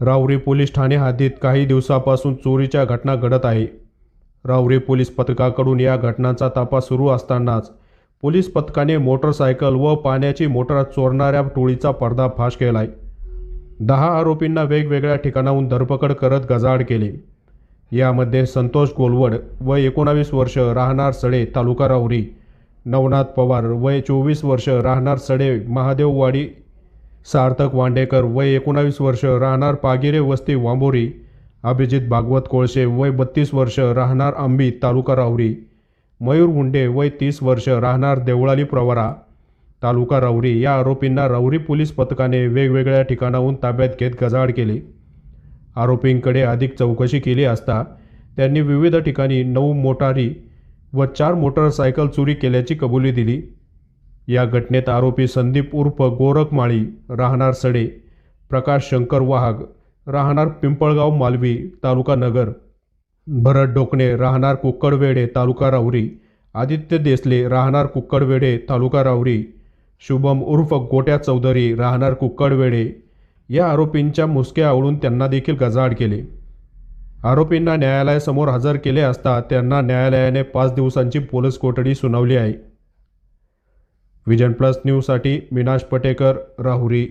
रावरी police Thane हद्दीत काही दिवसापासून चोरीच्या घटना घडत आहे. रावरी पोलीस पथकाकडून या घटनांचा तपास सुरू असतानाच पोलीस पथकाने मोटरसायकल व पाण्याची मोटर चोरणाऱ्या टोळीचा पर्दाफाश केला आहे दहा आरोपींना वेगवेगळ्या ठिकाणाहून धरपकड करत गजाआड केले. यामध्ये संतोष गोलवड व एकोणावीस वर्ष राहणार सडे तालुका राहुरी नवनाथ पवार वय चोवीस वर्ष राहणार सडे महादेववाडी सार्थक वांडेकर वय एकोणावीस वर्ष राहणार पागिरे वस्ती वांबोरी. अभिजित भागवत कोळशे वय बत्तीस वर्ष राहणार आंबी तालुका राहुरी. मयूर मुंडे वय तीस वर्ष राहणार देवळाली प्रवरा. तालुका राहुरी या आरोपींना राहुरी पोलीस पथकाने वेगवेगळ्या ठिकाणाहून ताब्यात घेत गजाआड केले. आरोपींकडे अधिक चौकशी केली असता त्यांनी विविध ठिकाणी नऊ मोटारी व चार मोटरसायकल चोरी केल्याची कबुली दिली. या घटनेत आरोपी संदीप उर्फ गोरखमाळी राहणार सडे प्रकाश शंकर वाघ राहणार पिंपळगाव मालवी तालुका नगर भरत डोकणे राहणार कुक्कडवेडे तालुका राहुरी आदित्य देसले राहणार कुक्कडवेडे तालुका राहुरी शुभम उर्फ गोट्या चौधरी राहणार कुक्कडवेडे या आरोपींच्या मुसक्या आवळून त्यांना देखील गजाआड केले. आरोपींना न्यायालयासमोर हजर केले असता त्यांना न्यायालयाने पाच दिवसांची पोलीस कोठडी सुनावली आहे. विजन प्लस न्यूजसाठी विनाश पटेकर राहुरी.